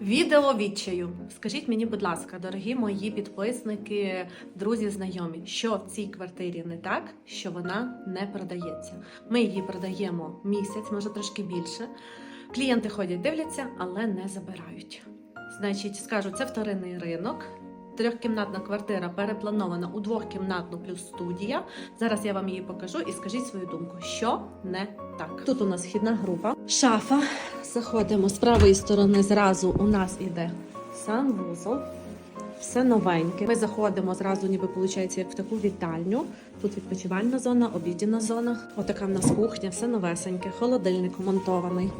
Відео відчаю. Скажіть мені, будь ласка, дорогі мої підписники, друзі, знайомі, що в цій квартирі не так, що вона не продається. Ми її продаємо місяць, може трошки більше. Клієнти ходять, дивляться, але не забирають. Значить, скажу, це вторинний ринок. Трьохкімнатна квартира перепланована у двохкімнатну плюс студія. Зараз я вам її покажу і скажіть свою думку, що не так. Тут у нас вхідна група, шафа. Заходимо з правої сторони. Зразу у нас іде санвузол. Все новеньке. Ми заходимо зразу, ніби виходить, як в таку вітальню. Тут відпочивальна зона, обідня зона. Отака в нас кухня, все новесеньке, холодильник монтований.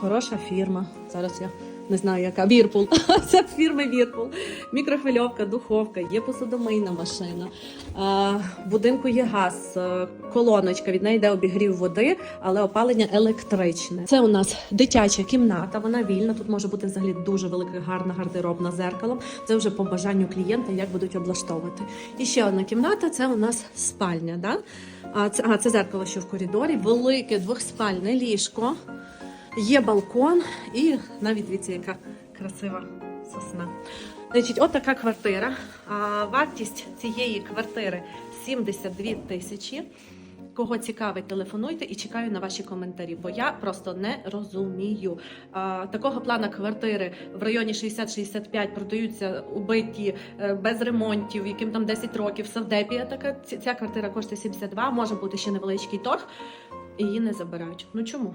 Хороша фірма. Зараз я не знаю, яка Вірпул. Це фірми Вірпул. Мікрохвильовка, духовка, є посудомийна машина. В будинку є газ, колоночка, від неї йде обігрів води, але опалення електричне. Це у нас дитяча кімната, вона вільна. Тут може бути взагалі дуже велика, гарна гардеробна зеркалом. Це вже по бажанню клієнта, як будуть облаштовувати. І ще одна кімната це у нас спальня. Да? А, це, а, це зеркало, що в коридорі, велике двохспальне ліжко. Є балкон і навіть дивіться, яка красива сосна. Значить, от така квартира. А, вартість цієї квартири 72 тисячі. Кого цікавить, телефонуйте і чекаю на ваші коментарі, бо я просто не розумію. А, такого плана квартири в районі 60-65 продаються убиті е, без ремонтів, яким там 10 років. Савдепія така ця квартира коштує 72, може бути ще невеличкий торг. І її не забирають. Ну чому?